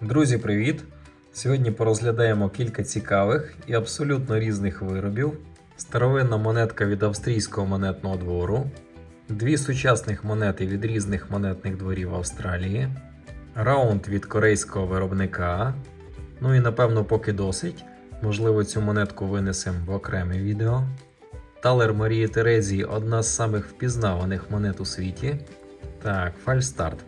Друзі, привіт! Сьогодні порозглядаємо кілька цікавих і абсолютно різних виробів. Старовинна монетка від австрійського монетного двору, дві сучасних монети від різних монетних дворів Австралії, раунд від корейського виробника. Ну і напевно, поки досить. Можливо, цю монетку винесемо в окреме відео. Талер Марії Терезії одна з самих впізнаваних монет у світі. Так, фальстарт.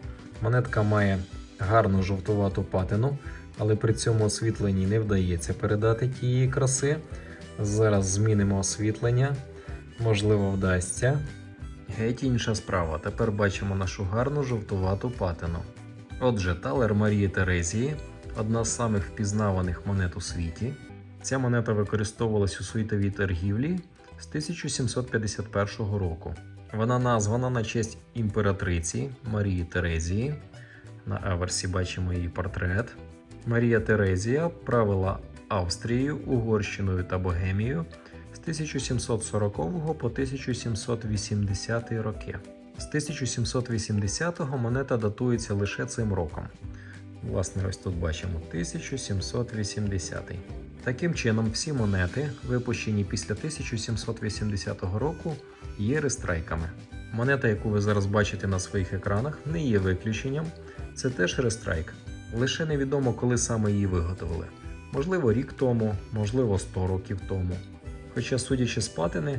Монетка має гарну жовтувату патину, але при цьому освітленні не вдається передати тієї краси. Зараз змінимо освітлення, можливо, вдасться. Геть інша справа. Тепер бачимо нашу гарну жовтувату патину. Отже, талер Марії Терезії одна з самих впізнаваних монет у світі. Ця монета використовувалась у світовій торгівлі з 1751 року. Вона названа на честь імператриці Марії Терезії. На аверсі бачимо її портрет. Марія Терезія правила Австрією, Угорщиною та Богемією з 1740 по 1780 роки. З 1780-го монета датується лише цим роком. Власне, ось тут бачимо 1780. Таким чином, всі монети, випущені після 1780 року, є рестрайками. Монета, яку ви зараз бачите на своїх екранах, не є виключенням. Це теж рестрайк. Лише невідомо, коли саме її виготовили. Можливо, рік тому, можливо, 100 років тому. Хоча, судячи з патини,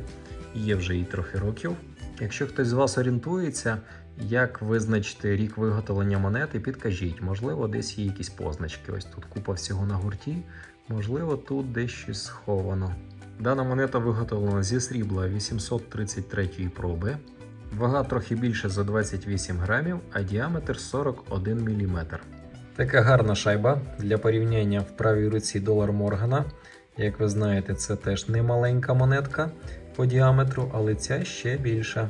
є вже і трохи років. Якщо хтось з вас орієнтується, як визначити рік виготовлення монети, підкажіть, можливо, десь є якісь позначки. Ось тут купа всього на гурті, можливо, тут десь сховано. Дана монета виготовлена зі срібла 833 проби. Вага трохи більше за 28 грамів, а діаметр 41 мм. Така гарна шайба для порівняння в правій руці долар Моргана. Як ви знаєте, це теж не маленька монетка по діаметру, але ця ще більша.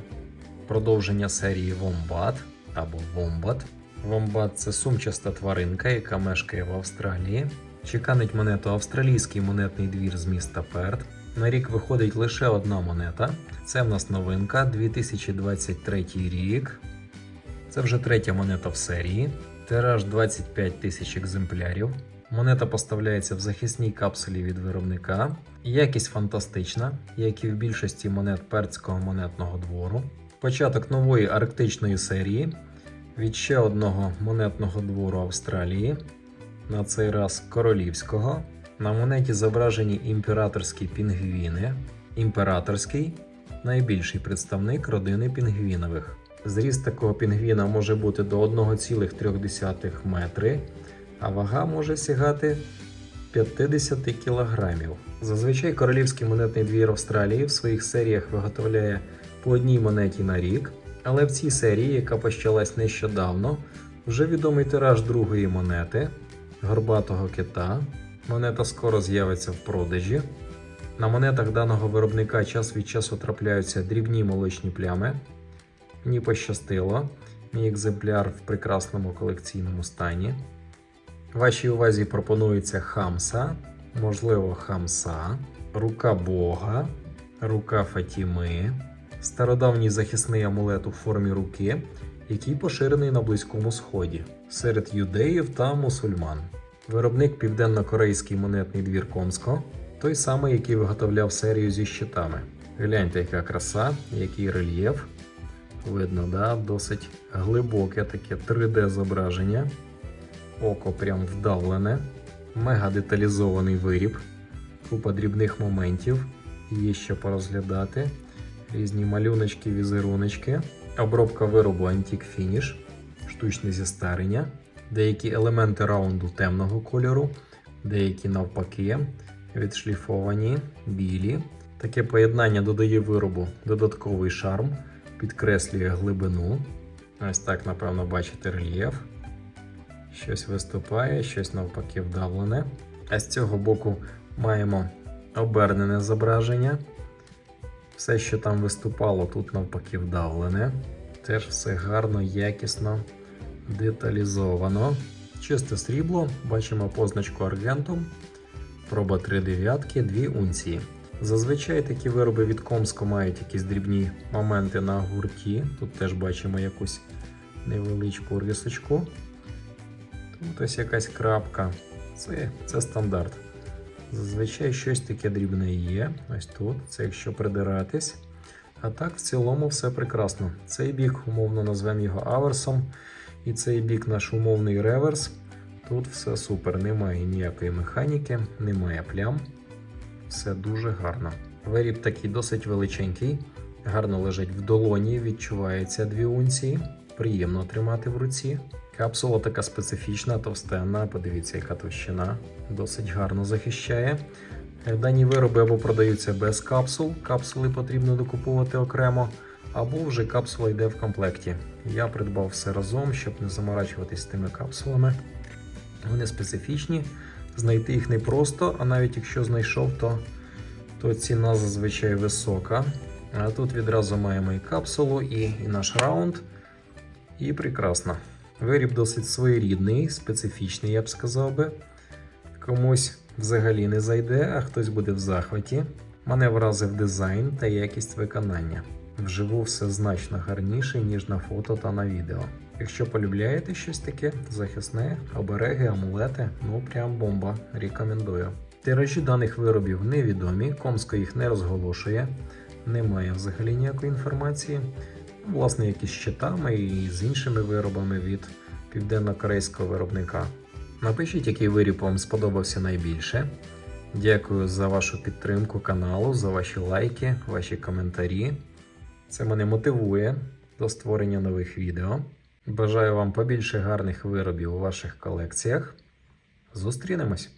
Продовження серії Wombat або Wombat. Wombat – це сумчаста тваринка, яка мешкає в Австралії. Чеканить монету австралійський монетний двір з міста Перт. На рік виходить лише одна монета. Це в нас новинка 2023 рік. Це вже третя монета в серії. Тираж 25 тисяч екземплярів. Монета поставляється в захисній капсулі від виробника. Якість фантастична, як і в більшості монет перцького монетного двору. Початок нової арктичної серії від ще одного монетного двору Австралії, на цей раз королівського. На монеті зображені імператорські пінгвіни. Імператорський найбільший представник родини пінгвінових. Зріст такого пінгвіна може бути до 1,3 метри, а вага може сягати 50 кілограмів. Зазвичай королівський монетний двір Австралії в своїх серіях виготовляє по одній монеті на рік, але в цій серії, яка почалась нещодавно, вже відомий тираж другої монети горбатого кита. Монета скоро з'явиться в продажі. На монетах даного виробника час від часу трапляються дрібні молочні плями. Мені пощастило, мій екземпляр в прекрасному колекційному стані. Вашій увазі пропонується хамса, можливо, хамса, рука Бога, рука Фатіми, стародавній захисний амулет у формі руки, який поширений на Близькому Сході серед юдеїв та мусульман. Виробник південно-корейський монетний двір Комско, той самий, який виготовляв серію зі щитами. Гляньте, яка краса, який рельєф. Видно, да, досить глибоке таке 3D зображення. Око прям вдавлене, мега деталізований виріб, купа дрібних моментів, є що порозглядати, різні малюночки, візеруночки, обробка виробу Antique Finish, штучне зістарення, деякі елементи раунду темного кольору, деякі навпаки, відшліфовані, білі. Таке поєднання додає виробу додатковий шарм, підкреслює глибину. Ось так, напевно, бачите рельєф. Щось виступає, щось навпаки вдавлене. А з цього боку маємо обернене зображення. Все, що там виступало, тут навпаки вдавлене. Теж все гарно, якісно, деталізовано. Чисте срібло, бачимо позначку Аргентум. Проба 3 дев'ятки, 2 унції. Зазвичай такі вироби від Комско мають якісь дрібні моменти на гурті. Тут теж бачимо якусь невеличку рисочку. Тут ось якась крапка. Це, це стандарт. Зазвичай щось таке дрібне є. Ось тут. Це якщо придиратись. А так, в цілому, все прекрасно. Цей бік, умовно назвемо його аверсом. І цей бік наш умовний реверс. Тут все супер, немає ніякої механіки, немає плям. Все дуже гарно. Виріб такий досить величенький, гарно лежить в долоні, відчувається дві унції. Приємно тримати в руці. Капсула така специфічна, товстенна. Подивіться, яка товщина. Досить гарно захищає. Дані вироби або продаються без капсул, капсули потрібно докуповувати окремо, або вже капсула йде в комплекті. Я придбав все разом, щоб не заморачуватись тими капсулами. Вони специфічні, знайти їх непросто, а навіть якщо знайшов, то, то ціна зазвичай висока. А тут відразу маємо і капсулу, і, і наш раунд. І прекрасно. Виріб досить своєрідний, специфічний, я б сказав би. Комусь взагалі не зайде, а хтось буде в захваті. Мене вразив дизайн та якість виконання. Вживу все значно гарніше, ніж на фото та на відео. Якщо полюбляєте щось таке, захисне, обереги, амулети, ну прям бомба, рекомендую. Тиражі даних виробів невідомі, Комско їх не розголошує, немає взагалі ніякої інформації. Власне, якісь з щитами і з іншими виробами від південно-корейського виробника. Напишіть, який виріб вам сподобався найбільше. Дякую за вашу підтримку каналу, за ваші лайки, ваші коментарі. Це мене мотивує до створення нових відео. Бажаю вам побільше гарних виробів у ваших колекціях. Зустрінемось!